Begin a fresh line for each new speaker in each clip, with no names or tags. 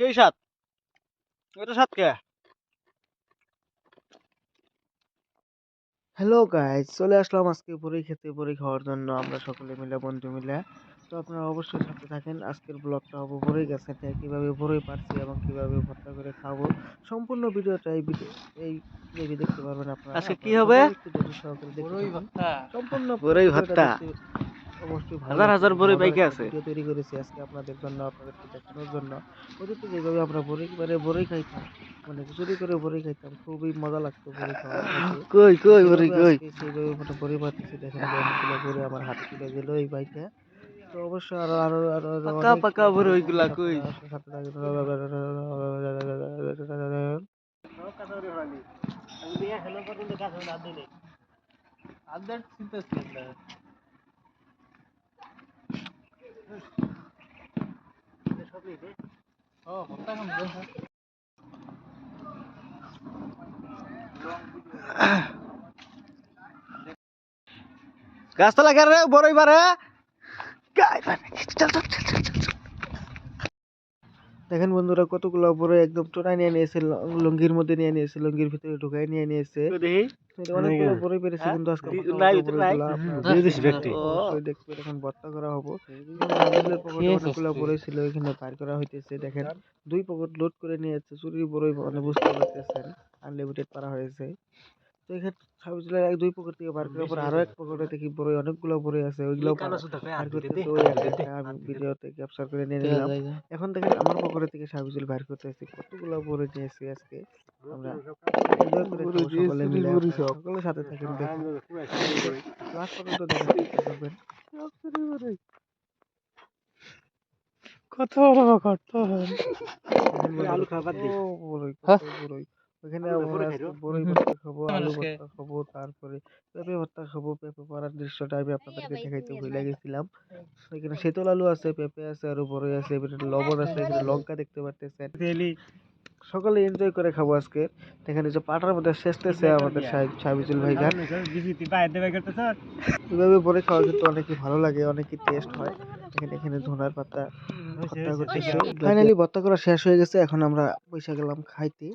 সেই সাত। এটা সাত কে? হ্যালো গাইজ চলে আসলাম আজকে বড়ি খেতে বড়ি খাওয়ার জন্য। আমরা সকলে মিলে বন্ধু মিলে। তো আপনারা অবশ্যই সাথে থাকেন। আজকের ব্লগটা হব বড়ই গাছে। কীভাবে বড়ই পারছি এবং কীভাবে ভর্তা করে খাব সম্পূর্ণ ভিডিওটা এই ভিডিও এই ভিডিও দেখতে পারবেন আপনারা।
আজকে কি হবে?
সম্পূর্ণ
বড়ই ভর্তা।
অবশ্যই
হাজার হাজার আছে।
তৈরি করেছি আজকে আপনাদের জন্য আপনাদেরকে দেখানোর জন্য অতীতে যেভাবে আমরা মানে খাইতাম মানে চুরি করে বড়ই খাইতাম খুবই মজা লাগতো
কই কই বড়ি কই
সেইভাবে মানে বড়ি পাচ্ছি দেখেন অনেকগুলো বড়ি আমার হাতে তুলে দিল এই বাইকে তো অবশ্যই আরও আরও
পাকা
সাথে-
পারে গাই পারে। কেন বড় এবারে চল, চল, চল।
দেখেন বন্ধুরা কতগুলো বড়ই একদম টোটাই নিয়ে নিয়েছে লুঙ্গির মধ্যে নিয়ে নিয়েছে লুঙ্গির ভিতরে ঢুকাই নিয়ে নিয়েছে। অনেকগুলো বড়ই পেরেছে কিন্তু আজকে এখন ভর্তা করা হব। অনেকগুলো বড়ই ছিল এখানে বাইর করা হইতেছে। দেখেন দুই পকেট লোড করে নিয়েছে চুরির বড়ই মানে বুঝতে পারতেছেন আনলিমিটেড পারা হয়েছে। তো এখানে সাবিজুলের এক দুই পকেট থেকে বার করার পর আরও এক পকেটে দেখি বড়ই অনেকগুলো বড়ই আছে ওইগুলো বার ওই এক আমি ভিডিওতে ক্যাপচার করে নিয়ে নিলাম। এখন দেখেন আমার পকেটে থেকে সাবিজুল বাইর করতেছি কতগুলো বড়ই নিয়েছি আজকে? আমরা সকলে মিলে। সকলের সাথে থাকেন দেখুন। লাস্ট পর্যন্ত করবেন
কত বড় কত
আলু খাবার দিই। ওখানে বড়ই ভর্তা খাব আলু ভর্তা খাব তারপরে পেঁপে ভর্তা খাব। পেঁপে পড়ার দৃশ্যটা আমি আপনাদেরকে দেখাইতে ভুলে গেছিলাম। এখানে শীতল আলু আছে পেঁপে আছে আর বড়ই আছে লবণ আছে এখানে লঙ্কা দেখতে পারতেছেন। সকলে এনজয় করে খাব আজকে। এখানে যে পাটার মধ্যে শেষতেছে আমাদের সাহেব- সাহেবুল ভাই যান এভাবে বড়ি খাওয়া কিন্তু অনেকই ভালো লাগে অনেকই টেস্ট হয়। এখানে এখানে ধনার পাতা ভর্তা করতেছে। ফাইনালি ভর্তা করা শেষ হয়ে গেছে এখন আমরা পয়সা গেলাম খাইতে।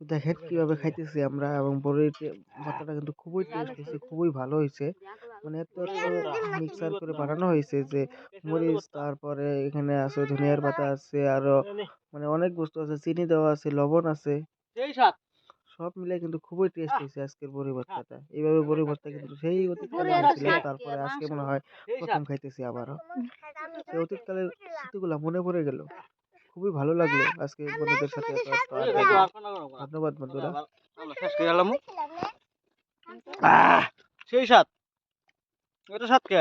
তো দেখেন কীভাবে খাইতেছি আমরা এবং বড়ির ভর্তাটা কিন্তু খুবই টেস্ট হয়েছে খুবই ভালো হয়েছে। মানে এত মিক্সার করে বানানো হয়েছে যে মরিচ তারপরে এখানে আছে ধনিয়ার পাতা আছে আরও মানে অনেক বস্তু আছে চিনি দেওয়া আছে লবণ আছে। সব মিলে কিন্তু খুবই টেস্ট হয়েছে আজকের বড়ি ভর্তাটা। এইভাবে বড়ি ভর্তা কিন্তু সেই অতীতকালে ছিল তারপরে আজকে মনে হয় প্রথম খাইতেছি আবারও। সেই অতীতকালের স্মৃতিগুলো মনে পড়ে গেল। খুবই ভালো লাগল আজকে বন্ধুদের সাথে। ধন্যবাদ বন্ধুরা।
শেষ করে গেলাম সেই সাত। এটা সাত কে?